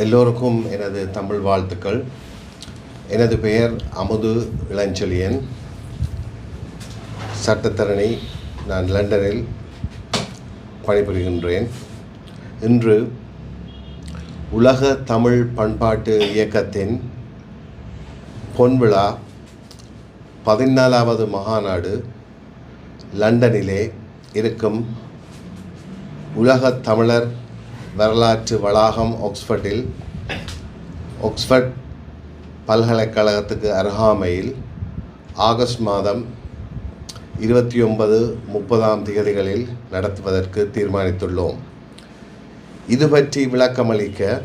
எல்லோருக்கும் எனது தமிழ் வாழ்த்துக்கள். எனது பெயர் அமுது இளஞ்செழியன். சட்டத்தரணி நான் லண்டனில் பணிபுரிகின்றேன். இன்று உலக தமிழ் பண்பாட்டு இயக்கத்தின் பொன்விழா பதினாலாவது மகாநாடு லண்டனிலே இருக்கும் உலக தமிழர் வரலாற்று வளாகம் ஆக்ஸ்ஃபர்டில் ஆக்ஸ்ஃபர்ட் பல்கலைக்கழகத்துக்கு அருகாமையில் ஆகஸ்ட் மாதம் இருபத்தி ஒன்பது முப்பதாம் தேதிகளில் நடத்துவதற்கு தீர்மானித்துள்ளோம். இது பற்றி விளக்கமளிக்க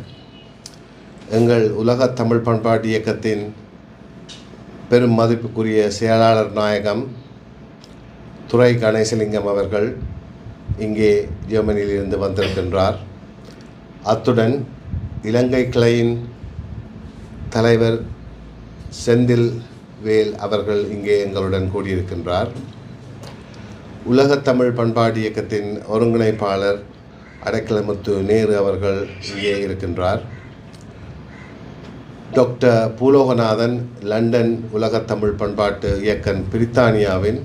எங்கள் உலகத் தமிழ் பண்பாட்டு இயக்கத்தின் பெரும் மதிப்புக்குரிய செயலாளர் நாயகம் துரை கணேசலிங்கம் அவர்கள் இங்கே ஜெர்மனியிலிருந்து வந்திருக்கின்றார். அத்துடன் இலங்கை கிளையின் தலைவர் செந்தில் வேல் அவர்கள் இங்கே எங்களுடன் கூடியிருக்கின்றார். உலகத் தமிழ் பண்பாடு இயக்கத்தின் ஒருங்கிணைப்பாளர் அடைக்கலமுத்து நேரு அவர்கள் இங்கே இருக்கின்றார். டாக்டர் பூலோகநாதன் லண்டன் உலகத் தமிழ் பண்பாட்டு இயக்கன் பிரித்தானியாவின்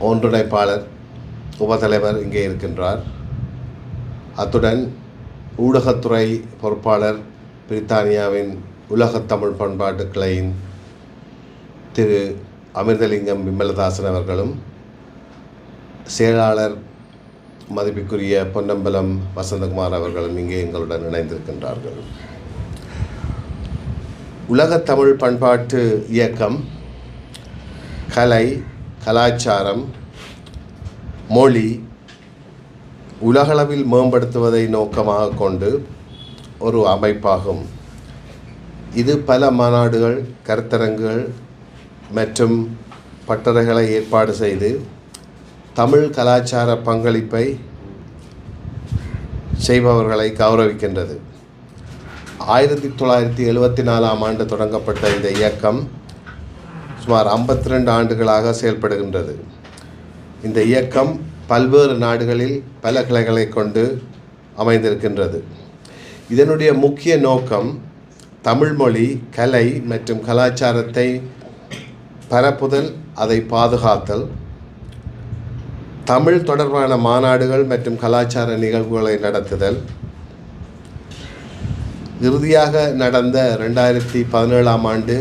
ஒன்றிணைப்பாளர் உபதலைவர் இங்கே இருக்கின்றார். அத்துடன் ஊடகத்துறை பொறுப்பாளர் பிரித்தானியாவின் உலகத் தமிழ் பண்பாட்டு கிளையின் திரு அமிர்தலிங்கம் விமலதாசன் அவர்களும் செயலாளர் மதிப்புக்குரிய பொன்னம்பலம் வசந்தகுமார் அவர்களும் இங்கே எங்களுடன் இணைந்திருக்கின்றார்கள். உலகத் தமிழ் பண்பாட்டு இயக்கம் கலை கலாச்சாரம் மொழி உலகளவில் மேம்படுத்துவதை நோக்கமாக கொண்டு ஒரு அமைப்பாகும். இது பல மாநாடுகள் கருத்தரங்குகள் மற்றும் பட்டறைகளை ஏற்பாடு செய்து தமிழ் கலாச்சார பங்களிப்பை செய்பவர்களை கௌரவிக்கின்றது. ஆயிரத்தி தொள்ளாயிரத்தி எழுபத்தி நாலாம் ஆண்டு தொடங்கப்பட்ட இந்த இயக்கம் சுமார் ஐம்பத்தி ரெண்டு ஆண்டுகளாக செயல்படுகின்றது. இந்த இயக்கம் பல்வேறு நாடுகளில் பல கிளைகளை கொண்டு அமைந்திருக்கின்றது. இதனுடைய முக்கிய நோக்கம் தமிழ்மொழி கலை மற்றும் கலாச்சாரத்தை பரப்புதல் அதை பாதுகாத்தல். தமிழ் தொடர்பான மாநாடுகள் மற்றும் கலாச்சார நிகழ்வுகளை நடத்துதல். இறுதியாக நடந்த ரெண்டாயிரத்தி பதினேழாம் ஆண்டு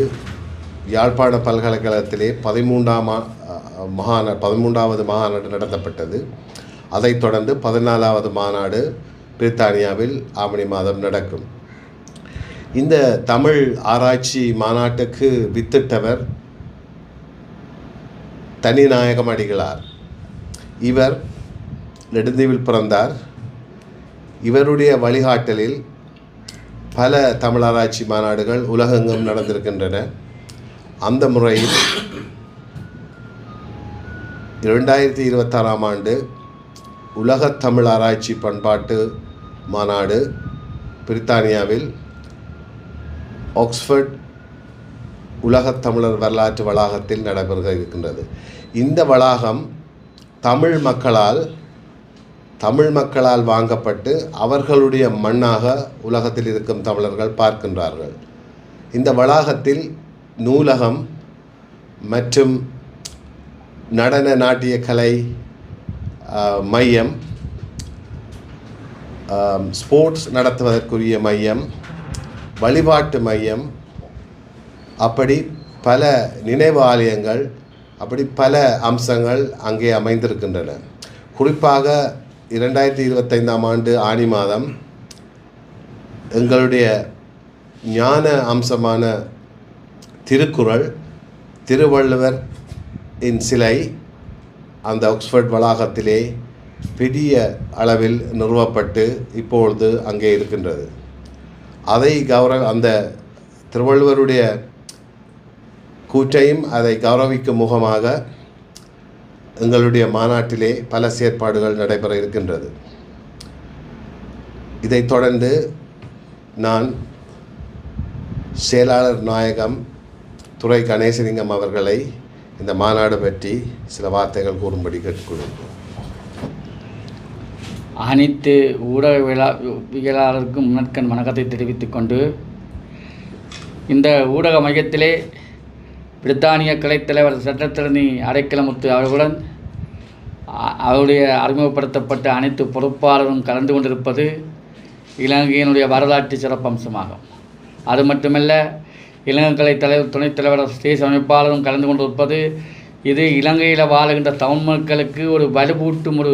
யாழ்ப்பாண பல்கலைக்கழகத்திலே பதிமூன்றாம் மகாநா பதிமூன்றாவது மாநாடு நடத்தப்பட்டது. அதைத் தொடர்ந்து பதினாலாவது மாநாடு பிரித்தானியாவில் ஆவணி மாதம் நடக்கும். இந்த தமிழ் ஆராய்ச்சி மாநாட்டுக்கு வித்திட்டவர் தனிநாயகம் அடிகளார். இவர் நெடுந்தீவில் பிறந்தார். இவருடைய வழிகாட்டலில் பல தமிழ் ஆராய்ச்சி மாநாடுகள் உலகெங்கும் நடந்திருக்கின்றன. அந்த முறையில் இரண்டாயிரத்தி இருபத்தாறாம் ஆண்டு உலகத் தமிழ் ஆராய்ச்சி பண்பாட்டு மாநாடு பிரித்தானியாவில் ஆக்ஸ்ஃபர்ட் உலகத் தமிழர் வரலாற்று வளாகத்தில் நடைபெற இருக்கின்றது. இந்த வளாகம் தமிழ் மக்களால் தமிழ் மக்களால் வாங்கப்பட்டு அவர்களுடைய மண்ணாக உலகத்தில் இருக்கும் தமிழர்கள் பார்க்கின்றார்கள். இந்த வளாகத்தில் நூலகம் மற்றும் நடன நாட்டிய கலை மையம் ஸ்போர்ட்ஸ் நடத்துவதற்குரிய மையம் வழிபாட்டு மையம் அப்படி பல நினைவு ஆலயங்கள் அப்படி பல அம்சங்கள் அங்கே அமைந்திருக்கின்றன. குறிப்பாக இரண்டாயிரத்தி இருபத்தைந்தாம் ஆண்டு ஆனி மாதம் எங்களுடைய ஞான அம்சமான திருக்குறள் திருவள்ளுவர் இன் சிலை அந்த ஆக்ஸ்ஃபோர்ட் வளாகத்திலே பெரிய அளவில் நிறுவப்பட்டு இப்பொழுது அங்கே இருக்கின்றது. அதை கௌரவ அந்த திருவள்ளுவருடைய கூற்றையும் அதை கௌரவிக்கும் முகமாக எங்களுடைய மாநாட்டிலே பல செயற்பாடுகள் நடைபெற இருக்கின்றது. இதைத் தொடர்ந்து நான் செயலாளர் நாயகம் துரை கணேசலிங்கம் அவர்களை இந்த மாநாடு பற்றி சில வார்த்தைகள் கூறும்படி கேட்டுக்கொள்கிறோம் அனைத்து ஊடகவியலாளருக்கும் முன்னற்கண் வணக்கத்தை தெரிவித்துக் கொண்டு இந்த ஊடக மையத்திலே பிரித்தானிய கிளைத்தலைவர் சட்டத்திரணி அடைக்கலமுத்து அவர்களுடன் அவருடைய அறிமுகப்படுத்தப்பட்ட அனைத்து பொறுப்பாளரும் கலந்து கொண்டிருப்பது இலங்கையினுடைய வரலாற்று சிறப்பம்சமாகும். அது மட்டுமல்ல இலங்கைக்கலை தலைவர் துணைத் தலைவர் தேச அமைப்பாளரும் கலந்து கொண்டிருப்பது இது இலங்கையில் வாழுகின்ற தமிழ் மக்களுக்கு ஒரு வலுவூட்டும் ஒரு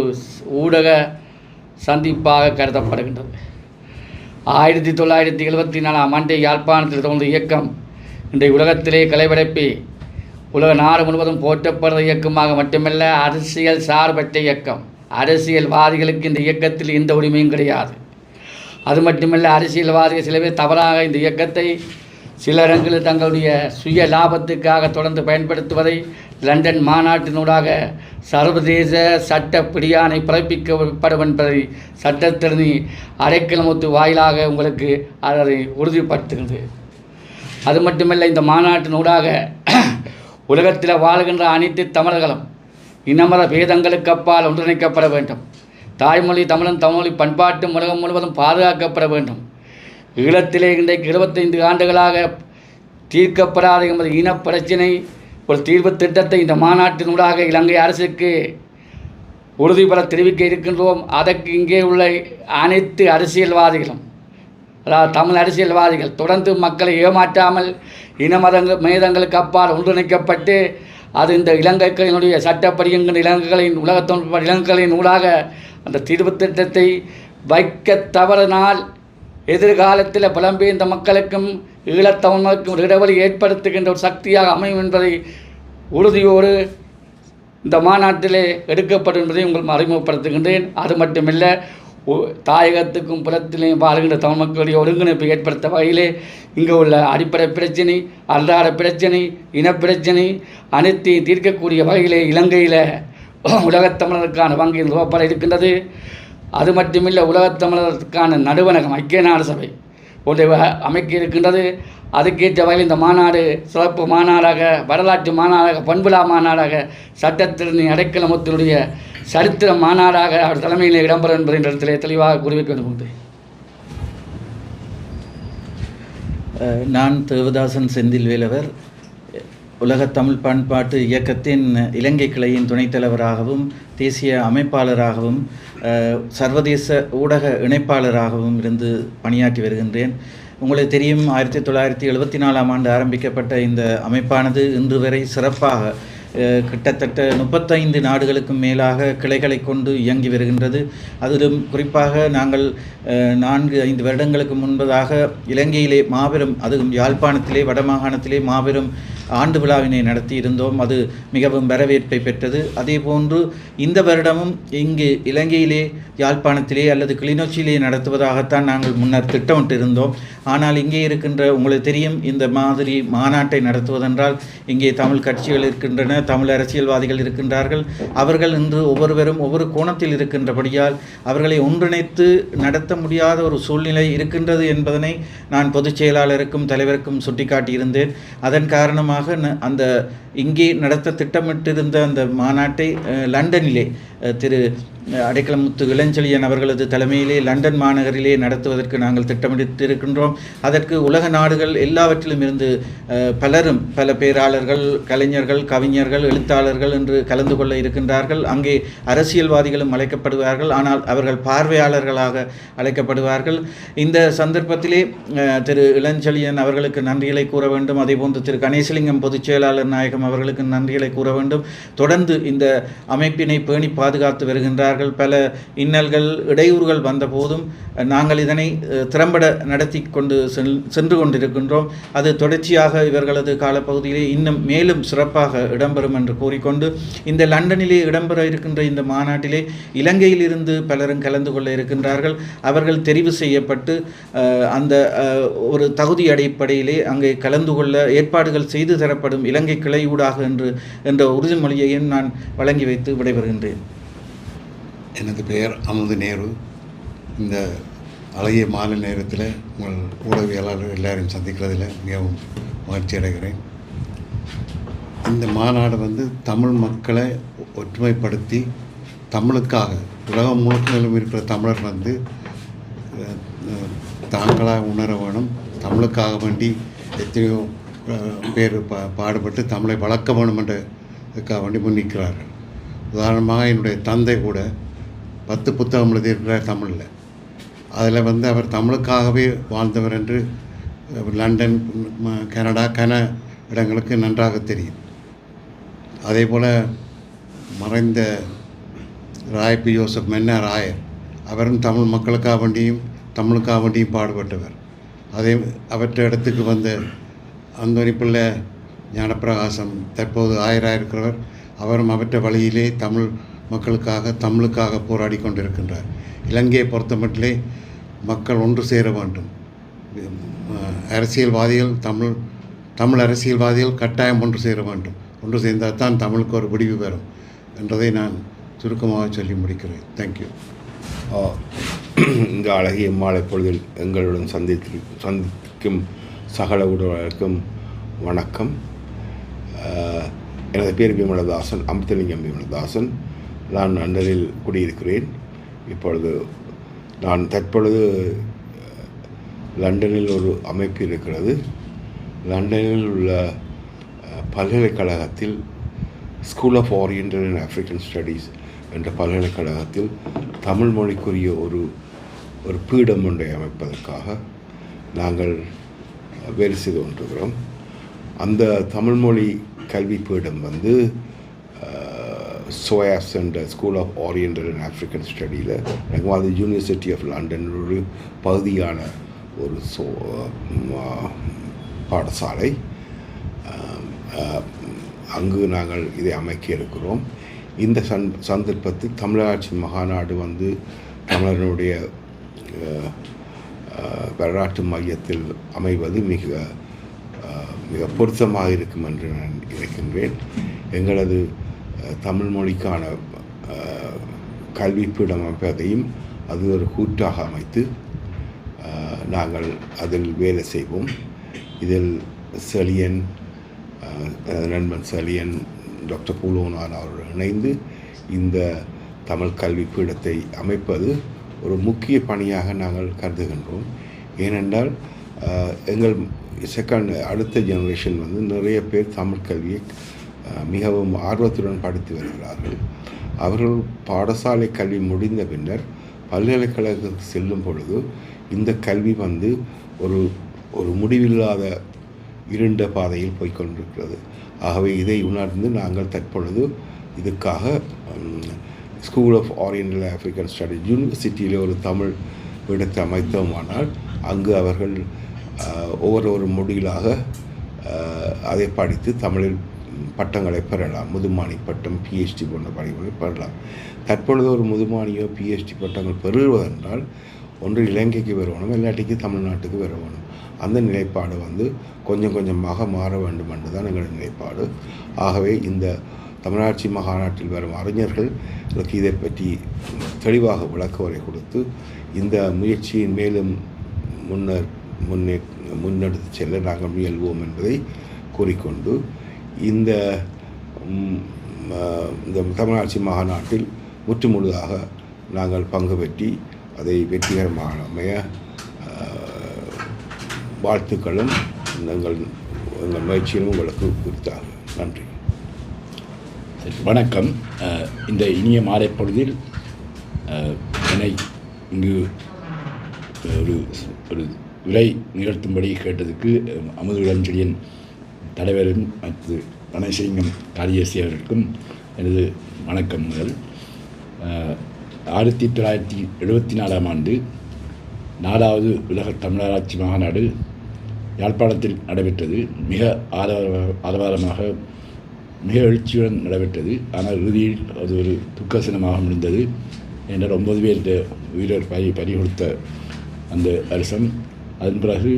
ஊடக சந்திப்பாக கருதப்படுகின்றது. ஆயிரத்தி தொள்ளாயிரத்தி எழுபத்தி நாலாம் ஆண்டு யாழ்ப்பாணத்தில் தோன்ற இயக்கம் இன்றைய உலகத்திலே கலைபடைப்பி உலக நாடு முழுவதும் போற்றப்படுற இயக்கமாக மட்டுமல்ல அரசியல் சார்பற்ற இயக்கம். அரசியல்வாதிகளுக்கு இந்த இயக்கத்தில் எந்த உரிமையும் கிடையாது. அது மட்டுமல்ல அரசியல்வாதிகள் சில பேர் தவறாக இந்த இயக்கத்தை சில இடங்களில் தங்களுடைய சுய லாபத்துக்காக தொடர்ந்து பயன்படுத்துவதை லண்டன் மாநாட்டினூடாக சர்வதேச சட்ட பிடியானை பிறப்பிக்கப்படும் என்பதை சட்டத்திறனி அடைக்கலமுத்து வாயிலாக உங்களுக்கு அதை உறுதிப்படுத்துகிறது. அது மட்டுமல்ல இந்த மாநாட்டினூடாக உலகத்தில் வாழுகின்ற அனைத்து தமிழர்களும் இனமத பேதங்களுக்கு அப்பால் ஒன்றிணைக்கப்பட வேண்டும். தாய்மொழி தமிழன் தமிழ்மொழி பண்பாட்டு உலகம் முழுவதும் பாதுகாக்கப்பட வேண்டும். ஈழத்திலே இன்றைக்கு இருபத்தைந்து ஆண்டுகளாக தீர்க்கப்படாத எமது இனப்பிரச்சினை ஒரு தீர்வு திட்டத்தை இந்த மாநாட்டினூடாக இலங்கை அரசுக்கு உறுதிபட தெரிவிக்க இருக்கின்றோம். அதற்கு இங்கே உள்ள அனைத்து அரசியல்வாதிகளும் அதாவது தமிழ் அரசியல்வாதிகள் தொடர்ந்து மக்களை ஏமாற்றாமல் இன மதங்கள் மேதங்களுக்கு அப்பால் ஒன்றிணைக்கப்பட்டு அது இந்த இலங்கைகளினுடைய சட்டப்படி என்கிற இலங்கைகளின் உலகத்தொன் இலங்கைகளின் ஊடாக அந்த தீர்வு திட்டத்தை வைக்க தவறினால் எதிர்காலத்தில் புலம்பெயர்ந்த மக்களுக்கும் ஈழத்தமிழர்களுக்கும் ஒரு இடைவெளி ஏற்படுத்துகின்ற ஒரு சக்தியாக அமையும் என்பதை உறுதியோடு இந்த மாநாட்டிலே எடுக்கப்படும் என்பதை உங்கள் அறிமுகப்படுத்துகின்றேன். அது மட்டுமில்ல தாயகத்துக்கும் புறத்திலையும் வாழ்கின்ற தமிழ் மக்களுடைய ஒருங்கிணைப்பை ஏற்படுத்த வகையிலே இங்கே உள்ள அடிப்படை பிரச்சனை அன்றாட பிரச்சனை இனப்பிரச்சனை அனைத்தையும் தீர்க்கக்கூடிய வகையிலே இலங்கையில் உலகத்தமிழருக்கான வங்கியின் ரூபாய் இருக்கின்றது. அது மட்டுமில்லை உலகத்தமிழருக்கான நடுவணகம் ஐக்கிய நாடு சபை. ஒன்றை அமைக்க இருக்கின்றது. அதுக்கேற்ற வகையில் இந்த மாநாடு சிறப்பு மாநாடாக வரலாற்று மாநாடாக பண்புலா மாநாடாக சட்டத்திறனை அடைக்கலமத்தினுடைய சரித்திர மாநாடாக அவர் தலைமையில் இடம்பெறும் என்பதை இந்த இடத்திலே தெளிவாக குறிவிக்க விரும்புகிறேன் நான் தேவதாசன் செந்தில் வேலவர் உலகத் தமிழ் பண்பாட்டு இயக்கத்தின் இலங்கை கிளையின் துணைத் தலைவராகவும் தேசிய அமைப்பாளராகவும் சர்வதேச ஊடக இணைப்பாளராகவும் இருந்து பணியாற்றி வருகின்றேன். உங்களுக்கு தெரியும் ஆயிரத்தி தொள்ளாயிரத்தி எழுபத்தி நாலாம் ஆண்டு ஆரம்பிக்கப்பட்ட இந்த அமைப்பானது இன்று வரை சிறப்பாக கிட்டத்தட்ட முப்பத்தைந்து நாடுகளுக்கும் மேலாக கிளைகளை கொண்டு இயங்கி வருகின்றது. அதிலும் குறிப்பாக நாங்கள் நான்கு ஐந்து வருடங்களுக்கு முன்பதாக இலங்கையிலே மாபெரும் அதுவும் யாழ்ப்பாணத்திலே வடமாகாணத்திலே மாபெரும் ஆண்டு விழாவினை நடத்தி இருந்தோம். அது மிகவும் வரவேற்பை பெற்றது. அதேபோன்று இந்த வருடமும் இங்கு இலங்கையிலே யாழ்ப்பாணத்திலே அல்லது கிளிநொச்சியிலே நடத்துவதாகத்தான் நாங்கள் முன்னர் திட்டமிட்டு இருந்தோம் ஆனால் இங்கே இருக்கின்ற உங்களுக்கு தெரியும் இந்த மாதிரி மாநாட்டை நடத்துவதென்றால் இங்கே தமிழ் கட்சிகள் இருக்கின்றன தமிழ் அரசியல்வாதிகள் இருக்கின்றார்கள். அவர்கள் இன்று ஒவ்வொருவரும் ஒவ்வொரு கோணத்தில் இருக்கின்றபடியால் அவர்களை ஒன்றிணைத்து நடத்த முடியாத ஒரு சூழ்நிலை இருக்கின்றது என்பதனை நான் பொதுச் செயலாளருக்கும் தலைவருக்கும் சுட்டிக்காட்டியிருந்தேன். அதன் காரணமாக காரணமாக அந்த இங்கே நடத்த திட்டமிட்டிருந்த அந்த மாநாட்டை லண்டனிலே திரு அடைக்கலமுத்து இளஞ்செழியன் அவர்களது தலைமையிலே லண்டன் மாநகரிலே நடத்துவதற்கு நாங்கள் திட்டமிட்டிருக்கின்றோம். அதற்கு உலக நாடுகள் எல்லாவற்றிலும் இருந்து பலரும் பல பேராளர்கள் கலைஞர்கள் கவிஞர்கள் எழுத்தாளர்கள் என்று கலந்து கொள்ள இருக்கின்றார்கள். அங்கே அரசியல்வாதிகளும் அழைக்கப்படுவார்கள். ஆனால் அவர்கள் பார்வையாளர்களாக அழைக்கப்படுவார்கள். இந்த சந்தர்ப்பத்திலே திரு இளஞ்செழியன் அவர்களுக்கு நன்றிகளை கூற வேண்டும். அதேபோன்று திரு கணேசலிங்கம் பொதுச் செயலாளர் நாயகம் அவர்களுக்கு நன்றிகளை கூற வேண்டும். தொடர்ந்து இந்த அமைப்பினை பேணி பாதுகாத்து வருகின்றார்கள். பல இன்னல்கள் இடையூறுகள் வந்தபோதும் நாங்கள் இதனை திறம்பட நடத்தி கொண்டு சென்று கொண்டிருக்கின்றோம். அது தொடர்ச்சியாக இவர்களது காலப்பகுதியிலே இன்னும் மேலும் சிறப்பாக இடம்பெறும் என்று கூறிக்கொண்டு இந்த லண்டனிலே இடம்பெற இருக்கின்ற இந்த மாநாட்டிலே இலங்கையிலிருந்து பலரும் கலந்து கொள்ள இருக்கின்றார்கள். அவர்கள் தெரிவு செய்யப்பட்டு அந்த ஒரு தகுதி அடிப்படையிலே அங்கே கலந்து கொள்ள ஏற்பாடுகள் செய்து தரப்படும் இலங்கை கிளையூடாக என்று என்ற உறுதிமொழியையும் நான் வழங்கி வைத்து விடைபெறுகின்றேன். எனது பெயர் அமுது நேரு. இந்த அழகிய மாலை நேரத்தில் உங்கள் ஊடகவியலாளர் எல்லாரையும் சந்திக்கிறதில் மிகவும் மகிழ்ச்சி அடைகிறேன். இந்த மாநாடு வந்து தமிழ் மக்களை ஒற்றுமைப்படுத்தி தமிழுக்காக உலகம் முழுக்கிலும் இருக்கிற தமிழர் வந்து தாங்களாக உணர வேணும். தமிழுக்காக வேண்டி எத்தனையோ பேர் பா பாடுபட்டு தமிழை வளர்க்க வேணும் என்றதுக்காக வேண்டி முன்னிற்கிறார்கள் உதாரணமாக என்னுடைய தந்தை கூட பத்து புத்தகம் எழுதியிருக்கிறார் தமிழில். அதில் வந்து அவர் தமிழுக்காகவே வாழ்ந்தவர் என்று லண்டன் கனடா கன இடங்களுக்கு நன்றாக தெரியும். அதே போல் மறைந்த ராயப்பி யோசப் மென்ன ராயர் அவரும் தமிழ் மக்களுக்காக வேண்டியும் தமிழுக்காக வேண்டியும் பாடுபட்டவர். அதே அவற்ற இடத்துக்கு வந்த அந்தோனி பிள்ளை ஞானப்பிரகாசம் தற்போது ஆயராக இருக்கிறவர் அவரும் அவற்ற வழியிலே தமிழ் மக்களுக்காக தமிழுக்காக போராடி கொண்டிருக்கின்றார். இலங்கையை பொறுத்தமட்டிலே மக்கள் ஒன்று சேர வேண்டும். அரசியல்வாதிகள் தமிழ் தமிழ் அரசியல்வாதிகள் கட்டாயம் ஒன்று சேர வேண்டும். ஒன்று சேர்ந்தால் தான் தமிழுக்கு ஒரு முடிவு பெறும் என்றதை நான் சுருக்கமாக சொல்லி முடிக்கிறேன். தேங்க்யூ ஆ, இந்த அழகிய மாலை பொழுதில் எங்களுடன் சந்தித்து சந்திக்கும் சகல உடலுக்கும் வணக்கம். எனது பேர் விமலதாசன் அமிர்தலிங்கம் விமலதாசன். நான் லண்டனில் குடியிருக்கிறேன். இப்பொழுது நான் தற்பொழுது லண்டனில் ஒரு அமைப்பு இருக்கிறது. லண்டனில் உள்ள பல்கலைக்கழகத்தில் School of Oriental and African Studies என்ற பல்கலைக்கழகத்தில் தமிழ் மொழிக்குரிய ஒரு ஒரு பீடம் ஒன்றை அமைப்பதற்காக நாங்கள் வேலை செய்து கொண்டிருக்கிறோம் அந்த தமிழ்மொழி கல்வி பீடம் வந்து சோயாஸ் என்ற School of Oriental and African ஸ்டடியில் எனக்கு அது யூனிவர்சிட்டி ஆஃப் லண்டன் ஒரு பகுதியான ஒரு சோ பாடசாலை. அங்கு நாங்கள் இதை அமைக்க இருக்கிறோம். இந்த சந் சந்தர்ப்பத்தில் தமிழாட்சி மகாநாடு வந்து தமிழனுடைய வரலாற்று மையத்தில் அமைவது மிக மிக பொருத்தமாக இருக்கும் என்று நான் இருக்கின்றேன் எங்களது தமிழ் மொழிக்கான கல்விப்பீடம் அமைப்பதையும் அது ஒரு கூட்டாக அமைத்து நாங்கள் அதில் வேலை செய்வோம். இதில் செலியன் நண்பன் செலியன் டாக்டர் பூலோனான் அவர்கள் இணைந்து இந்த தமிழ் கல்வி பீடத்தை அமைப்பது ஒரு முக்கிய பணியாக நாங்கள் கருதுகின்றோம். ஏனென்றால் எங்கள் செகண்ட் அடுத்த ஜெனரேஷன் வந்து நிறைய பேர் தமிழ் கல்வியை மிகவும் ஆர்வத்துடன் படித்து வருகிறார்கள். அவர்கள் பாடசாலை கல்வி முடிந்த பின்னர் பல்கலைக்கழகத்துக்கு செல்லும் பொழுது இந்த கல்வி வந்து ஒரு ஒரு முடிவில்லாத இருண்ட பாதையில் போய்கொண்டிருக்கிறது ஆகவே இதை உணர்ந்து நாங்கள் தற்பொழுது இதுக்காக School of Oriental African Studies யூனிவர்சிட்டியிலே ஒரு தமிழ் விடத்தை அமைத்தோமானால் அங்கு அவர்கள் ஒவ்வொரு ஒரு முடியிலாக அதை படித்து தமிழில் பட்டங்களை பெறலாம். முதுமானி பட்டம் பிஹெச்டி போன்ற படிப்புகளை பெறலாம். தற்பொழுது ஒரு முதுமானியோ பிஹெச்டி பட்டங்கள் பெறுவதென்றால் ஒன்று இலங்கைக்கு வரணும் இல்லாட்டிக்கு தமிழ்நாட்டுக்கு வரணும் அந்த நிலைப்பாடு வந்து கொஞ்சம் கொஞ்சமாக மாற வேண்டும் என்று தான் நிலைப்பாடு. ஆகவே இந்த தமிழாட்சி மகாநாட்டில் வரும் அறிஞர்கள் எனக்கு இதை பற்றி தெளிவாக விளக்கவுரை கொடுத்து இந்த முயற்சியின் மேலும் முன்னர் முன்னே முன்னெடுத்து செல்ல நாங்கள் முயல்வோம் என்பதை கூறிக்கொண்டு இந்த இந்த தமிழாட்சி மாநாட்டில் முற்றுமுழுதாக நாங்கள் பங்கு பெற்றி அதை வெற்றிகரமாக அமைய வாழ்த்துக்களும் எங்கள் எங்கள் முயற்சியிலும் உங்களுக்கு குறித்தாக நன்றி. வணக்கம். இந்த இனிய மாலை பொழுதில் என்னை இங்கு ஒரு ஒரு உரை நிகழ்த்தும்படி கேட்டதுக்கு அஹ், அமுது இளஞ்செழியன் தலைவரும் மற்ற கணேசலிங்கம் காளியேசி அவர்களுக்கும் எனது வணக்கம் முதல். ஆயிரத்தி தொள்ளாயிரத்தி எழுபத்தி நாலாம் ஆண்டு நாலாவது உலக தமிழராட்சி மாநாடு யாழ்ப்பாணத்தில் நடைபெற்றது. மிக ஆரவார ஆரவாரமாக மிக எழுச்சியுடன் நடைபெற்றது. ஆனால் இறுதியில் அது ஒரு துக்கசனமாக முடிந்தது. என்றால் ஒன்பது பேர் உயிர் பறி பறி கொடுத்த அந்த அரசன். அதன் பிறகு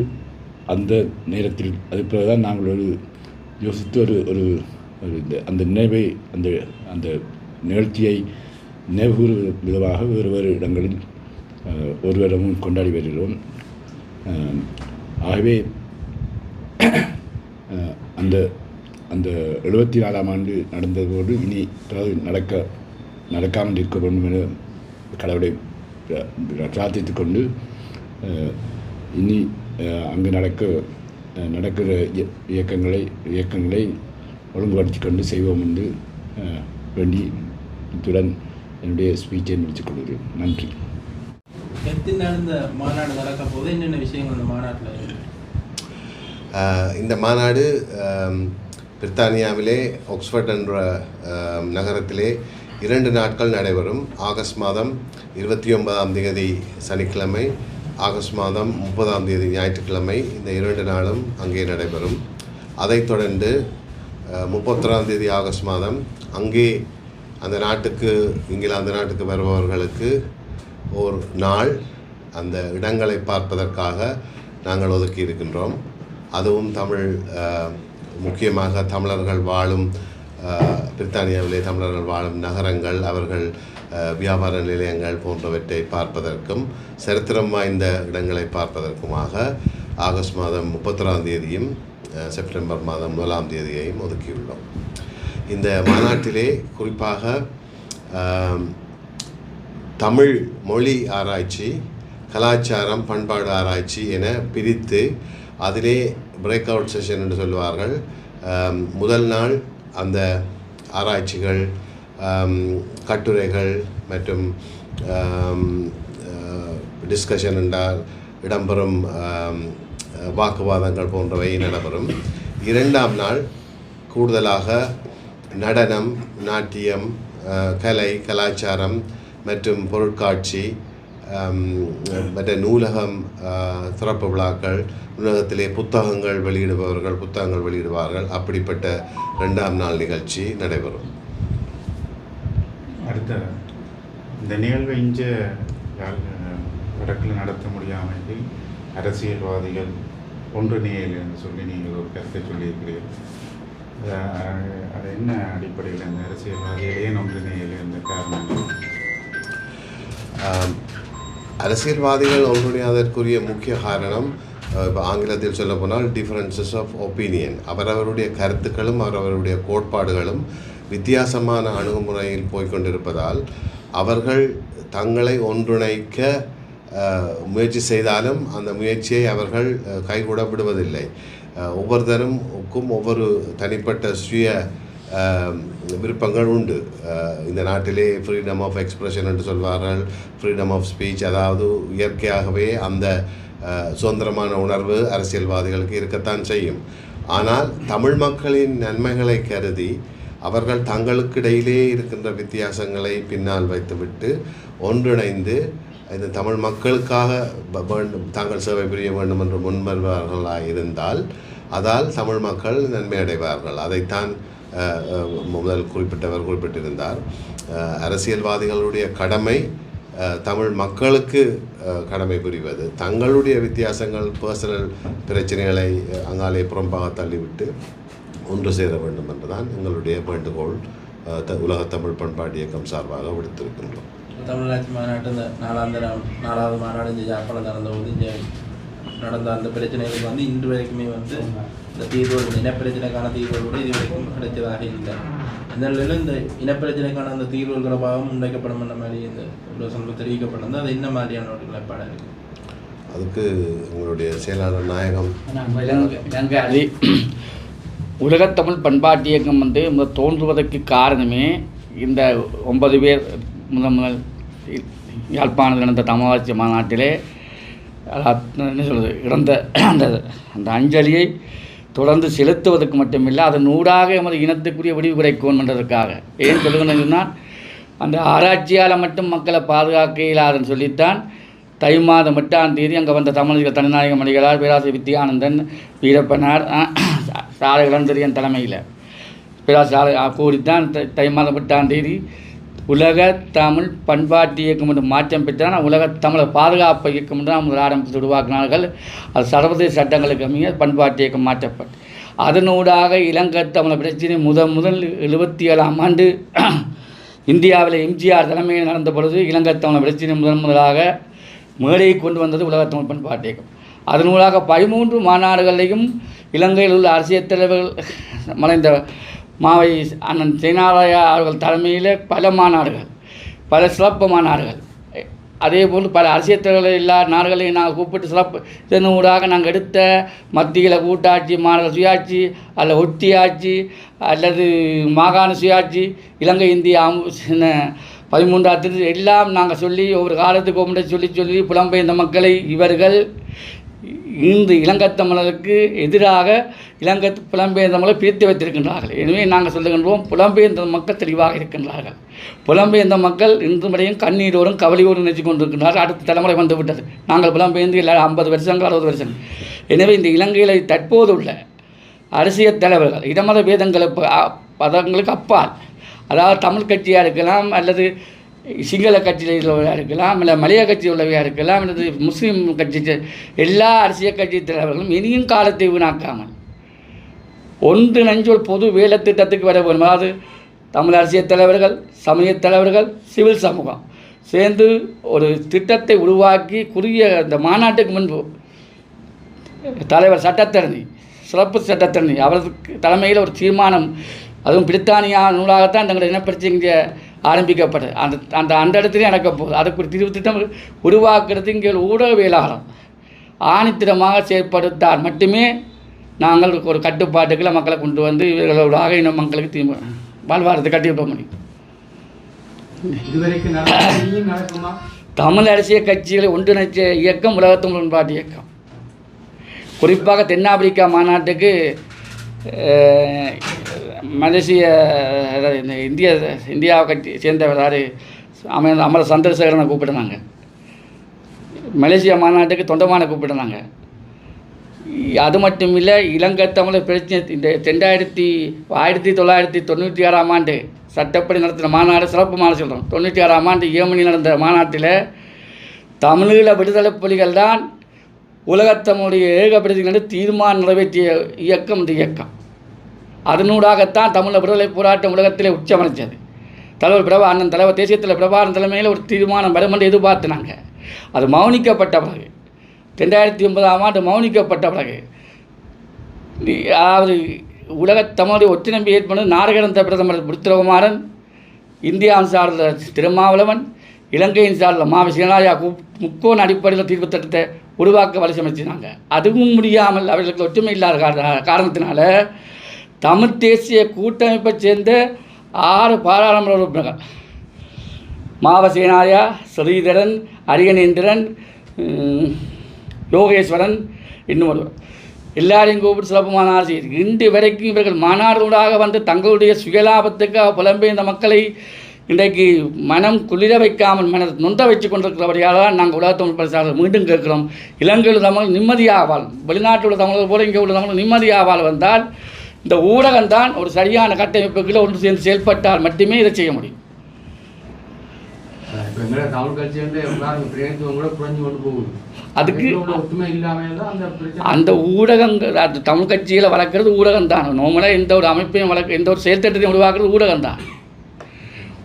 அந்த நேரத்தில் அது பிறகுதான் நாங்கள் ஒரு யோசித்து ஒரு ஒரு இந்த அந்த நினைவை அந்த அந்த நிகழ்ச்சியை நினைவுகூறும் விதமாக வேறு வேறு இடங்களில் ஒருவரிடமும் கொண்டாடி வருகிறோம். ஆகவே அந்த அந்த எழுபத்தி நாலாம் ஆண்டு நடந்ததோடு இனி நடக்க நடக்காமல் இருக்க வேண்டும் என கடவுளை பிர- பிரார்த்தித்துக் கொண்டு இனி அங்கு நடக்க நடக்கிற இய- இயக்கங்களை இயக்கங்களை ஒழுங்குபடுத்தி கொண்டு செய்வோம் என்று வேண்டி இத்துடன் என்னுடைய ஸ்பீச்சை முடித்துக் கொள்கிறேன். நன்றி. எத்தனை இந்த மாநாடு நடக்க போது என்னென்ன விஷயங்கள் மாநாட்டில் இந்த மாநாடு பிரித்தானியாவிலே ஆக்ஸ்ஃபோர்ட் என்ற நகரத்திலே இரண்டு நாட்கள் நடைபெறும். ஆகஸ்ட் மாதம் இருபத்தி ஒன்பதாம் தேதி சனிக்கிழமை ஆகஸ்ட் மாதம் முப்பதாம் தேதி ஞாயிற்றுக்கிழமை இந்த இரண்டு நாளும் அங்கே நடைபெறும். அதைத் தொடர்ந்து முப்பத்தொறாம் தேதி ஆகஸ்ட் மாதம் அங்கே அந்த நாட்டுக்கு இங்கிலாந்து நாட்டுக்கு வருபவர்களுக்கு ஒரு நாள் அந்த இடங்களை பார்ப்பதற்காக நாங்கள் ஒதுக்கி இருக்கின்றோம். அதுவும் தமிழ் முக்கியமாக தமிழர்கள் வாழும் பிரித்தானியாவிலே தமிழர்கள் வாழும் நகரங்கள் அவர்கள் வியாபார நிலையங்கள் போன்றவற்றை பார்ப்பதற்கும் சரித்திரம் வாய்ந்த இடங்களை பார்ப்பதற்குமாக ஆகஸ்ட் மாதம் முப்பத்தொறாம் தேதியும் செப்டம்பர் மாதம் முதலாம் தேதியையும் ஒதுக்கியுள்ளோம். இந்த மாநாட்டிலே குறிப்பாக தமிழ் மொழி ஆராய்ச்சி கலாச்சாரம் பண்பாடு ஆராய்ச்சி என பிரித்து அதிலே பிரேக் அவுட் செஷன் என்று சொல்லுவார்கள். முதல் நாள் அந்த ஆராய்ச்சிகள் கட்டுரைகள் மற்றும் டிஸ்கஷன் என்றால் இடம்பெறும் வாக்குவாதங்கள் போன்றவை நடைபெறும். இரண்டாம் நாள் கூடுதலாக நடனம் நாட்டியம் கலை கலாச்சாரம் மற்றும் பொருட்காட்சி மற்ற நூலகம் அஹ், திறப்பு விழாக்கள் நூலகத்திலே புத்தகங்கள் வெளியிடுபவர்கள் புத்தகங்கள் வெளியிடுவார்கள் அப்படிப்பட்ட ரெண்டாம் நாள் நிகழ்ச்சி நடைபெறும் அடுத்த இந்த நிகழ்வை இங்கே வடக்கில் நடத்த முடியாமல் அரசியல்வாதிகள் ஒன்றிணையல் என்று சொல்லி நீங்கள் ஒரு கருத்தை சொல்லியிருக்கிறீர்கள் அது என்ன அடிப்படையில் இந்த அரசியல்வாதிகள் ஏன் ஒன்றிணையல் என்ற காரணம் அரசியல்வாதிகள் ஒன்றிணையாதற்குரிய முக்கிய காரணம் இப்போ ஆங்கிலத்தில் சொல்ல போனால் டிஃபரன்சஸ் ஆஃப் ஒப்பீனியன் அவரவருடைய கருத்துக்களும் அவரவருடைய கோட்பாடுகளும் வித்தியாசமான அணுகுமுறையில் போய்க்கொண்டிருப்பதால் அவர்கள் தங்களை ஒன்றிணைக்க முயற்சி செய்தாலும் அந்த முயற்சியை அவர்கள் கைகூட விடுவதில்லை. ஒவ்வொருத்தருக்கும் ஒவ்வொரு தனிப்பட்ட சுய விருப்பங்கள் உண்டு. இந்த நாட்டிலே ஃப்ரீடம் ஆஃப் எக்ஸ்பிரஷன் என்று சொல்வார்கள். ஃப்ரீடம் ஆஃப் ஸ்பீச் அதாவது இயற்கையாகவே அந்த சுதந்திரமான உணர்வு அரசியல்வாதிகளுக்கு இருக்கத்தான் செய்யும். ஆனால் தமிழ் மக்களின் நன்மைகளை கருதி அவர்கள் தங்களுக்கிடையிலே இருக்கின்ற வித்தியாசங்களை பின்னால் வைத்துவிட்டு ஒன்றிணைந்து இந்த தமிழ் மக்களுக்காக வேண்டும் தாங்கள் சேவை புரிய வேண்டும் என்று முன்வருவார்களாக இருந்தால் அதால் தமிழ் மக்கள் நன்மை அடைவார்கள் அதைத்தான் முதல் குறிப்பிட்டவர் குறிப்பிட்டிருந்தார். அரசியல்வாதிகளுடைய கடமை தமிழ் மக்களுக்கு கடமை புரிவது. தங்களுடைய வித்தியாசங்கள் பர்சனல் பிரச்சனைகளை அங்காலே புறம்பாக தள்ளிவிட்டு ஒன்று சேர வேண்டும் என்றுதான் எங்களுடைய வேண்டுகோள் த- உலக தமிழ் பண்பாடு இயக்கம் சார்பாக விடுத்திருக்கின்றோம். தமிழாட்சி மாநாட்டு இந்த நாலாந்த நாலாவது மாநாடு இந்த ஜாப்பானில் நடந்தபோது இங்கே நடந்த அந்த பிரச்சனைகளுக்கு வந்து இன்று வரைக்குமே வந்து இந்த தீர்வுகள் இனப்பிரச்சனைக்கான தீர்வுகள் கூட இது வரைக்கும் கிடைச்சதாக இல்லை. அந்த நிலையில் இந்த இனப்பிரச்சனைக்கான அந்த தீர்வுகள் தொடர்பாகவும் முன்வைக்கப்படும் என்ற மாதிரி இந்த யோசனை தெரிவிக்கப்பட்டிருந்தது. அது என்ன மாதிரியான ஒரு நிலைப்பாடாக இருக்குது அதுக்கு எங்களுடைய செயலாளர் நாயகம். அதி உலகத்தமிழ் பண்பாட்டு இயக்கம் வந்து முதல் தோன்றுவதற்கு காரணமே இந்த ஒன்பது பேர் முதல் யாழ்ப்பாணத்தில் நடந்த தமிழாட்சி மாநாட்டிலே என்ன சொல்கிறது இறந்த அந்த அந்த அஞ்சலியை தொடர்ந்து செலுத்துவதற்கு மட்டுமில்லை அதன் ஊடாக எமது இனத்துக்குரிய விடிவு கிடைக்கும் என்றதற்காக ஏன் சொல்லுங்கன்னு சொன்னால் அந்த ஆராய்ச்சியால் மட்டும் மக்களை பாதுகாக்க இயலாதுன்னு சொல்லித்தான் தை மாதம் எட்டாம் தேதி அங்கே வந்த தமிழக தனிநாயக மணிகளார் பேராசிரியர் வித்யானந்தன் வீரப்பனார் சாலை இளந்தரியன் தலைமையில். பேராசிரியர் கூடித்தான் தை- தை மாதம் எட்டாம் தேதி உலக தமிழ் பண்பாட்டு இயக்கம் என்று மாற்றம் பெற்றால் உலக தமிழர் பாதுகாப்பு இயக்கம் என்று நாம் ஆரம்பித்து உருவாக்கினார்கள். அது சர்வதேச சட்டங்களுக்கு அமைய பண்பாட்டு இயக்கம் மாற்றப்பட்டு அதனூடாக இலங்கை தமிழர் பிரச்சனை முதன் முதல் எழுபத்தி ஏழாம் ஆண்டு இந்தியாவில் எம்ஜிஆர் தலைமையில் நடந்த பொழுது இலங்கை தமிழர் பிரச்சனை முதன் முதலாக மேடையை கொண்டு வந்தது உலக தமிழ் பண்பாட்டு இயக்கம். அதனூடாக பதிமூன்று மாநாடுகளையும் இலங்கையில் உள்ள அரசியல் தலைவர்கள் மறைந்த மாவை அண்ணன் சேனாராயா அவர்கள் தலைமையில் பல மாநாடுகள் பல சிறப்பு மாநாடுகள். அதே போல் பல அரசியல் தலைவர்கள் இல்லா நாடுகளையும் நாங்கள் கூப்பிட்டு சிறப்பு இதன் ஊடாக நாங்கள் எடுத்த மத்தியில் கூட்டாட்சி மாநில சுயாட்சி அல்ல ஒட்டியாட்சி அல்லது மாகாண சுயாட்சி இலங்கை இந்திய பதிமூன்றாம் திருத்தி எல்லாம் நாங்கள் சொல்லி ஒவ்வொரு காலத்துக்கு ஒன்றை சொல்லி சொல்லி புலம்பெயர்ந்த மக்களை இவர்கள் இன்று இளங்கத்தமிழருக்கு எதிராக இலங்கை புலம்பெயர்ந்த தமிழை பிரித்து வைத்திருக்கின்றார்கள். எனவே நாங்கள் சொல்லுகின்றோம் புலம்பெயர்ந்த மக்கள் தெளிவாக இருக்கின்றார்கள். புலம்பெயர்ந்த மக்கள் இன்று முறையும் கண்ணீரோடும் கவலையோடும் நினைச்சு கொண்டிருக்கின்றார்கள். அடுத்த தலைமுறை வந்து விட்டது. நாங்கள் புலம்பெயர்ந்து இல்லை ஐம்பது வருஷங்கள் அறுபது வருஷம் எனவே இந்த இலங்கையில் தற்போது உள்ள அரசியல் தலைவர்கள் இடமத வேதங்களுக்கு பதங்களுக்கு அப்பால். அதாவது தமிழ் கட்சியாக இருக்கலாம் அல்லது சிங்கள கட்சியில் உள்ளவையாக இருக்கலாம் இல்லை மலைய கட்சி உள்ளவையாக இருக்கலாம் அல்லது முஸ்லீம் கட்சி எல்லா அரசியல் கட்சி தலைவர்களும் இனியும் காலத்தை வீணாக்காமல் ஒன்றிணைஞ்சு ஒரு பொது வேலை திட்டத்துக்கு வர வேண்டும். அதாவது தமிழ் அரசியல் தலைவர்கள் சமய தலைவர்கள் சிவில் சமூகம் சேர்ந்து ஒரு திட்டத்தை உருவாக்கி குறுகிய இந்த மாநாட்டுக்கு முன்பு தலைவர் சட்டத்தரணி சிறப்பு சட்டத்தரணி அவரது தலைமையில் ஒரு தீர்மானம் அதுவும் பிரித்தானியா நூலாகத்தான் தங்களை இனப்பிரச்சனை ஆரம்பிக்கப்பட்டது. அந்த அந்த அந்த இடத்துலையும் நடக்க போகுது அதுக்கு தீர்வு திட்டம் உருவாக்குறது இங்கே ஊடகவியலாளர். ஆணித்திரமாக செயற்படுத்தால் மட்டுமே நாங்கள் ஒரு கட்டுப்பாட்டுக்குள்ள மக்களை கொண்டு வந்து இவர்களோடாக இன மக்களுக்கு தீர்வு வாழ்வாரத்தை கட்டிவிட முடியும் தமிழ் அரசியல் கட்சிகளை ஒன்றிணைச்ச இயக்கம் உலகத்தமிழ் பண்பாட்டு இயக்கம். குறிப்பாக தென்னாப்பிரிக்கா மாநாட்டுக்கு மலேசிய இந்த இந்திய இந்தியாவை கட்டி சேர்ந்தவர் யார்? அமர அமர சந்திரசேகரனை கூப்பிடுனாங்க மலேசியா மாநாட்டுக்கு தொண்டமான கூப்பிடுனாங்க அது மட்டும் இல்லை இலங்கை தமிழர் பிரச்சனை இந்த ரெண்டாயிரத்தி ஆயிரத்தி தொள்ளாயிரத்தி தொண்ணூற்றி ஆறாம் ஆண்டு சட்டப்படி நடத்தின மாநாடு சிறப்பு மாநாடு சொல்கிறோம் தொண்ணூற்றி ஆறாம் ஆண்டு ஏமனி நடந்த மாநாட்டில் தமிழீழ விடுதலை புலிகள் தான் உலகத்தமிழுடைய ஏகப்படுத்தி தீர்மானம் நிறைவேற்றிய இயக்கம் இந்த இயக்கம். அதனூடாகத்தான் தமிழ் விடுதலை போராட்டம் உலகத்திலே உச்சமடைஞ்சது. தலைவர் பிரபா அண்ணன் தலைவர் தேசியத்தில் தலைவர் பிரபாகரன் தலைமையில் ஒரு தீர்மானம் வரும் என்று எதிர்பார்த்தினாங்க. அது மௌனிக்கப்பட்ட பிறகு ரெண்டாயிரத்தி ஒன்பதாம் ஆண்டு மௌனிக்கப்பட்ட பிறகு அதாவது உலகத் தமிழுடைய ஒற்றுநம்பி ஏற்படுவது பிரதமர் புத்திரகுமாரன் இந்தியாவின் சார்ந்த திருமாவளவன் இலங்கையின் சார்ந்த மாவி சீனாயா முக்கோண அடிப்படையில் தீர்வு திட்டத்தை உருவாக்க வலிசமைச்சினாங்க அதுவும் முடியாமல் அவர்களுக்கு ஒற்றுமை இல்லாத காரண காரணத்தினால தமிழ் தேசிய கூட்டமைப்பை சேர்ந்த ஆறு பாராளுமன்ற உறுப்பினர்கள். மாவசேனாயா ஸ்ரீதரன் அரியநேந்திரன் யோகேஸ்வரன் இன்னும் ஒருவர். எல்லாரையும் கூப்பிட்டு சிறப்பு மாநாடு செய்து. இன்று வரைக்கும் இவர்கள் மாநாடுகளாக வந்து தங்களுடைய சுயலாபத்துக்காக புலம்பெயர்ந்த மக்களை இன்றைக்கு மனம் குளிர வைக்காமல் மனதை நொந்த வச்சு கொண்டிருக்கிறபடியால் தான் நாங்கள் உலக தமிழ் பரிசாளர் மீண்டும் கேட்கிறோம். இலங்கையில் தமிழ் நிம்மதியாக வாழும் வெளிநாட்டில் உள்ள தமிழர்கள் போல இங்கே உள்ள தமிழ் நிம்மதியாகவால் வந்தால் இந்த ஊடகம்தான் ஒரு சரியான கட்டமைப்புகளை ஒன்று சேர்ந்து செயல்பட்டால் மட்டுமே இதை செய்ய முடியும். அதுக்கு- தான் அந்த ஊடகங்கள் அது தமிழ் கட்சிகளை வளர்க்குறது ஊடகம் தான் நோமலாக எந்த ஒரு அமைப்பையும் வளர்க்க எந்த ஒரு செயல்திட்டத்தையும் உருவாக்குறது ஊடகம் தான்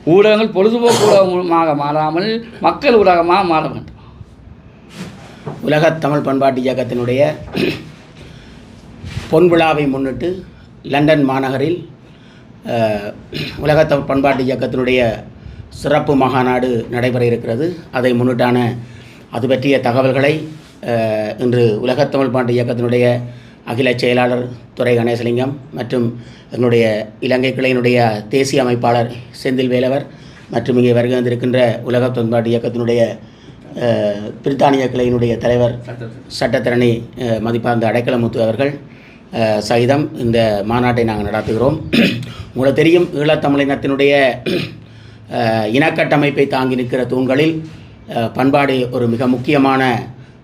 ஊடகங்கள் பொழுதுபோக்கு ஊடகமாக மாறாமல் மக்கள் ஊடகமாக மாற வேண்டும். உலகத் தமிழ் பண்பாட்டு இயக்கத்தினுடைய பொன் விழாவை முன்னிட்டு லண்டன் மாநகரில் தமிழ் பண்பாட்டு இயக்கத்தினுடைய சிறப்பு மகாநாடு நடைபெற இருக்கிறது. அதை முன்னிட்டான அது பற்றிய தகவல்களை இன்று உலகத் தமிழ் பண்பாட்டு இயக்கத்தினுடைய அகில செயலாளர் துரை கணேசலிங்கம் மற்றும் எங்களுடைய இலங்கை கிளையினுடைய தேசிய அமைப்பாளர் செந்தில் வேலவர் மற்றும் இங்கே வருகை வந்திருக்கின்ற உலகத் பண்பாட்டு இயக்கத்தினுடைய பிரித்தானிய கிளையினுடைய தலைவர் சட்டத்தரணி. அஹ், மதிப்பார்ந்த அடைக்கலமுத்து அவர்கள் சகிதம் இந்த மாநாட்டை நாங்கள் நடத்துகிறோம். உங்களுக்கு தெரியும் ஈழத்தமிழினத்தினுடைய இனக்கட்டமைப்பை தாங்கி நிற்கிற தூண்களில் பண்பாடு ஒரு மிக முக்கியமான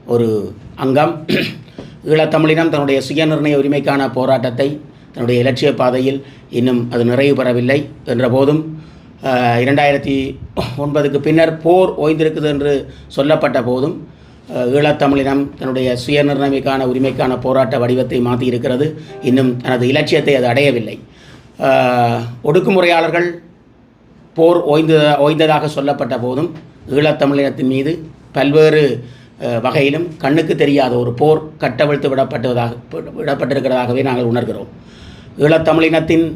ஒரு அங்கம். ஈழத்தமிழினம் தன்னுடைய சுயநிர்ணய உரிமைக்கான போராட்டத்தை தன்னுடைய இலட்சிய பாதையில் இன்னும் அது நிறைவு பெறவில்லை என்ற போதும் இரண்டாயிரத்தி ஒன்பதுக்கு பின்னர் போர் ஓய்ந்திருக்குது என்று சொல்லப்பட்ட போதும் ஈழத்தமிழினம் தன்னுடைய சுயநிர்ணயமைக்கான உரிமைக்கான போராட்ட வடிவத்தை மாற்றி இருக்கிறது இன்னும் தனது இலட்சியத்தை அது அடையவில்லை. ஒடுக்குமுறையாளர்கள் போர் ஓய்ந்த ஓய்ந்ததாக சொல்லப்பட்ட போதும் ஈழத்தமிழினத்தின் மீது பல்வேறு வகையிலும் கண்ணுக்கு தெரியாத ஒரு போர் கட்டவிழ்த்து விடப்பட்டதாக விடப்பட்டிருக்கிறதாகவே நாங்கள் உணர்கிறோம். ஈழத்தமிழினத்தின்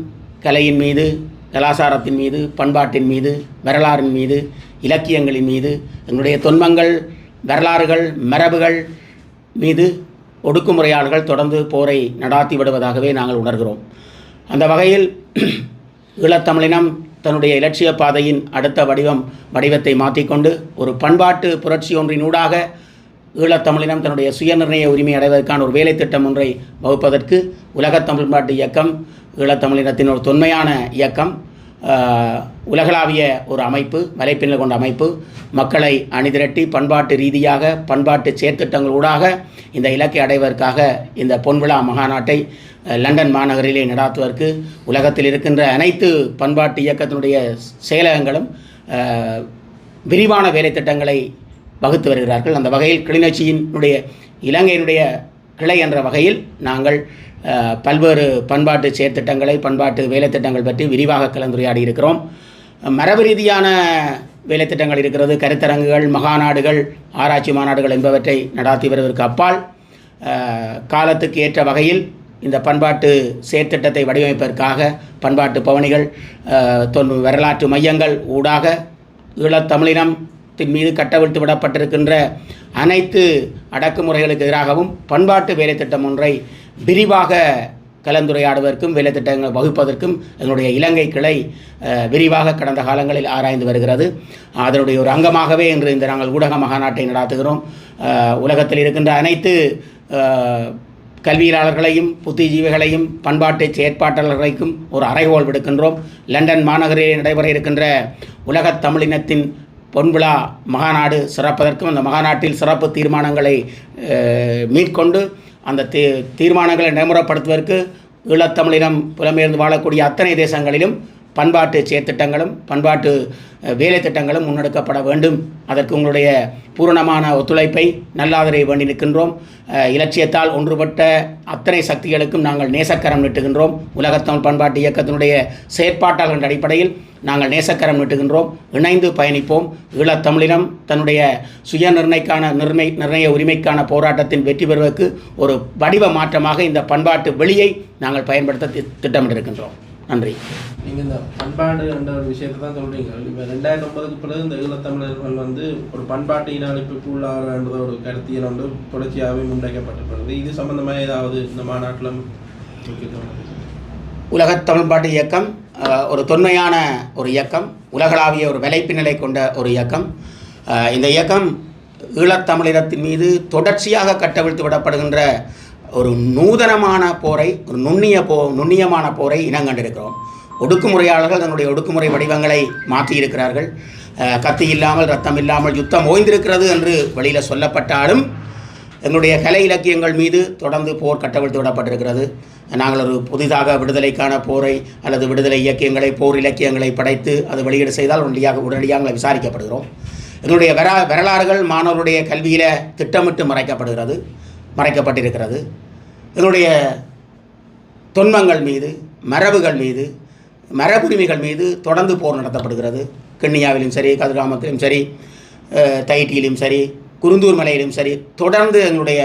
கலையின் மீது கலாச்சாரத்தின் மீது பண்பாட்டின் மீது வரலாறின் மீது இலக்கியங்களின் மீது எங்களுடைய தொன்மங்கள் வரலாறுகள் மரபுகள் மீது ஒடுக்குமுறையாளர்கள் தொடர்ந்து போரை நடாத்தி விடுவதாகவே நாங்கள் உணர்கிறோம். அந்த வகையில் ஈழத்தமிழினம் தன்னுடைய இலட்சிய பாதையின் அடுத்த வடிவம் வடிவத்தை மாற்றிக்கொண்டு ஒரு பண்பாட்டு புரட்சி ஒன்றினூடாக ஈழத்தமிழினம் தன்னுடைய சுயநிர்ணய உரிமை அடைவதற்கான ஒரு வேலை திட்டம் ஒன்றை வகுப்பதற்கு உலகத் தமிழ்பாட்டு இயக்கம் ஈழத்தமிழினத்தின் ஒரு தொன்மையான இயக்கம் உலகளாவிய ஒரு அமைப்பு மலைப்பின்னல் கொண்ட அமைப்பு. மக்களை அணிதிரட்டி பண்பாட்டு ரீதியாக பண்பாட்டு செயற்திட்டங்களூடாக இந்த இலக்கை அடைவதற்காக இந்த பொன்விழா மகாநாட்டை லண்டன் மாநகரிலே நடாத்துவதற்கு உலகத்தில் இருக்கின்ற அனைத்து பண்பாட்டு இயக்கத்தினுடைய செயலகங்களும் விரிவான வேலை திட்டங்களை வகுத்து வருகிறார்கள். அந்த வகையில் கிளிநொச்சியினுடைய இலங்கையினுடைய கிளை என்ற வகையில் நாங்கள் பல்வேறு பண்பாட்டு செயற்திட்டங்களை பண்பாட்டு வேலைத்திட்டங்கள் பற்றி விரிவாக கலந்துரையாடி இருக்கிறோம். மரபு ரீதியான வேலைத்திட்டங்கள் இருக்கிறது கருத்தரங்குகள் மகாநாடுகள் ஆராய்ச்சி மாநாடுகள் என்பவற்றை நடாத்தி வருவதற்கு அப்பால் காலத்துக்கு ஏற்ற வகையில் இந்த பண்பாட்டு செயற்திட்டத்தை வடிவமைப்பதற்காக பண்பாட்டு பவனிகள் தொன் வரலாற்று மையங்கள் ஊடாக ஈழத்தமிழினம் மதத்தின் மீது கட்டவிழ்த்து விடப்பட்டிருக்கின்ற அனைத்து அடக்குமுறைகளுக்கு எதிராகவும் பண்பாட்டு வேலைத்திட்டம் ஒன்றை விரிவாக கலந்துரையாடுவதற்கும் வேலைத்திட்டங்கள் வகுப்பதற்கும் எங்களுடைய இலங்கை கிளை விரிவாக கடந்த காலங்களில் ஆராய்ந்து வருகிறது. அதனுடைய ஒரு அங்கமாகவே இன்று இந்த நாங்கள் ஊடக மகாநாட்டை நடாத்துகிறோம். உலகத்தில் இருக்கின்ற அனைத்து கல்வியலாளர்களையும் கல்வியாளர்களையும் புத்திஜீவிகளையும் பண்பாட்டு செயற்பாட்டாளர்களுக்கும் ஒரு அறைகோல் விடுக்கின்றோம். லண்டன் மாநகரில் நடைபெற இருக்கின்ற உலகத் தமிழினத்தின் பொன்விழா மகாநாடு சிறப்பதற்கும் அந்த மகாநாட்டில் சிறப்பு தீர்மானங்களை மீட்கொண்டு அந்த தீ தீர்மானங்களை நடைமுறைப்படுத்துவதற்கு ஈழத்தமிழினம் புலம்பெயர்ந்து வாழக்கூடிய அத்தனை தேசங்களிலும் பண்பாட்டு செயற்திட்டங்களும் பண்பாட்டு வேலை திட்டங்களும் முன்னெடுக்கப்பட வேண்டும். அதற்கு உங்களுடைய பூரணமான ஒத்துழைப்பை நல்லாதரை வேண்டி நிற்கின்றோம். இலட்சியத்தால் ஒன்றுபட்ட அத்தனை சக்திகளுக்கும் நாங்கள் நேசக்கரம் நீட்டுகின்றோம். உலகத்தமிழ் பண்பாட்டு இயக்கத்தினுடைய செயற்பாட்டாளர்கள் அடிப்படையில் நாங்கள் நேசக்கரம் நீட்டுகின்றோம். இணைந்து பயணிப்போம். ஈழத்தமிழினம் தன்னுடைய சுய நிர்ணயிக்கான நிர்ணய நிர்ணய உரிமைக்கான போராட்டத்தின் வெற்றி பெறுவதற்கு ஒரு வடிவ மாற்றமாக இந்த பண்பாட்டு வெளியை நாங்கள் பயன்படுத்த தி- திட்டமிட்டிருக்கின்றோம். நன்றி. நீங்கள் இந்த பண்பாடு என்ற ஒரு விஷயத்தை தான் சொல்கிறீங்க இப்போ ரெண்டாயிரத்தி ஒன்பதுக்கு பிறகு இந்த ஈழத்தமிழர்கள் வந்து ஒரு பண்பாட்டு இன அழிப்புக்கு உள்ளாகின்ற ஒரு கருத்தியல் வந்து தொடர்ச்சியாகவே முன்வைக்கப்பட்டிருக்கிறது. இது சம்பந்தமாக ஏதாவது இந்த மாநாட்டில் உலகத் தமிழ்பாட்டு இயக்கம் ஒரு தொன்மையான ஒரு இயக்கம் உலகளாவிய ஒரு விலைப்பின்னலை கொண்ட ஒரு இயக்கம். இந்த இயக்கம் ஈழத்தமிழினத்தின் மீது தொடர்ச்சியாக கட்டவிழ்த்து விடப்படுகின்ற ஒரு நூதனமான போரை ஒரு நுண்ணிய போ நுண்ணியமான போரை இனங்கண்டிருக்கிறோம் ஒடுக்குமுறையாளர்கள் தன்னுடைய ஒடுக்குமுறை வடிவங்களை மாற்றியிருக்கிறார்கள் கத்தி இல்லாமல் ரத்தம் இல்லாமல் யுத்தம் ஓய்ந்திருக்கிறது என்று வெளியில் சொல்லப்பட்டாலும் எங்களுடைய கலை இலக்கியங்கள் மீது தொடர்ந்து போர் கட்டவிழ்த்து விடப்பட்டிருக்கிறது. நாங்கள் ஒரு புதிதாக விடுதலைக்கான போரை அல்லது விடுதலை இயக்கியங்களை போர் இலக்கியங்களை படைத்து அது வெளியீடு செய்தால் உடனடியாக உடனடியாக நாங்கள் விசாரிக்கப்படுகிறோம். எங்களுடைய வரா வரலாறுகள் மாணவருடைய கல்வியில் திட்டமிட்டு மறைக்கப்படுகிறது. மறைக்கப்பட்டிருக்கிறது. எங்களுடைய தொன்மங்கள் மீது மரபுகள் மீது மரபுரிமைகள் மீது தொடர்ந்து போர் நடத்தப்படுகிறது. கிண்ணியாவிலும் சரி கதிராமத்திலும் சரி தைட்டியிலும் சரி குருந்தூர் மலையிலும் சரி தொடர்ந்து எங்களுடைய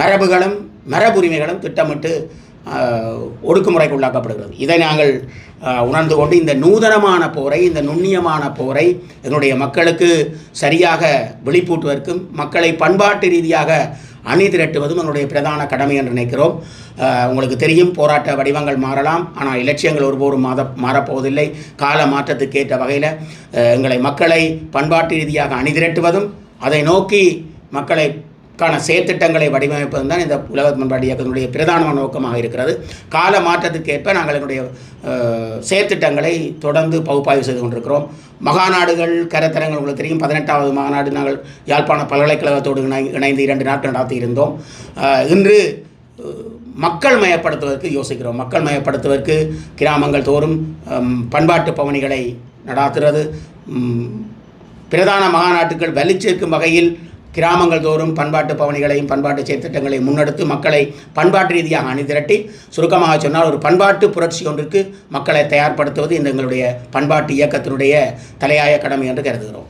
மரபுகளும் மரபுரிமைகளும் திட்டமிட்டு ஒடுக்குமுறைக்கு உள்ளாக்கப்படுகிறது இதை நாங்கள் உணர்ந்து கொண்டு இந்த நூதனமான போரை இந்த நுண்ணியமான போரை எங்களுடைய மக்களுக்கு சரியாக விழிப்பூட்டுவதற்கும் மக்களை பண்பாட்டு ரீதியாக அணி திரட்டுவதும் எங்களுடைய பிரதான கடமை என்று நினைக்கிறோம். உங்களுக்கு தெரியும் போராட்ட வடிவங்கள் மாறலாம். ஆனால் இலட்சியங்கள் ஒருபோரும் மாத மாறப்போவதில்லை. கால மாற்றத்துக்கு ஏற்ற வகையில் எங்களை மக்களை பண்பாட்டு ரீதியாக அணி திரட்டுவதும் அதை நோக்கி மக்களை கான செயற்திட்டங்களை வடிவமைப்பது தான் இந்த உலக பண்பாட்டு இயக்கத்தினுடைய பிரதான நோக்கமாக இருக்கிறது. கால மாற்றத்துக்கேற்ப நாங்கள் எங்களுடைய செயற்திட்டங்களை தொடர்ந்து பகுப்பாய்வு செய்து கொண்டிருக்கிறோம். மகாநாடுகள் கரத்தரங்கள் உங்களுக்கு தெரியும் பதினெட்டாவது மாநாடு நாங்கள் யாழ்ப்பாண பல்கலைக்கழகத்தோடு இணை இணைந்து இரண்டு நாட்கள் நடத்தி இருந்தோம் இன்று மக்கள் மயப்படுத்துவதற்கு யோசிக்கிறோம். மக்கள் மயப்படுத்துவதற்கு கிராமங்கள் தோறும் பண்பாட்டு பவனிகளை நடாத்துறது. பிரதான மகாநாட்டுகள் வலிச்சிருக்கும் வகையில் கிராமங்கள் தோறும் பண்பாட்டு பவனிகளையும் பண்பாட்டு செயற்திட்டங்களையும் முன்னெடுத்து மக்களை பண்பாட்டு ரீதியாக அணிதிரட்டி சுருக்கமாக சொன்னால் ஒரு பண்பாட்டு புரட்சி ஒன்றுக்கு மக்களை தயார்படுத்துவது இந்த எங்களுடைய பண்பாட்டு இயக்கத்தினுடைய தலையாய கடமை என்று கருதுகிறோம்.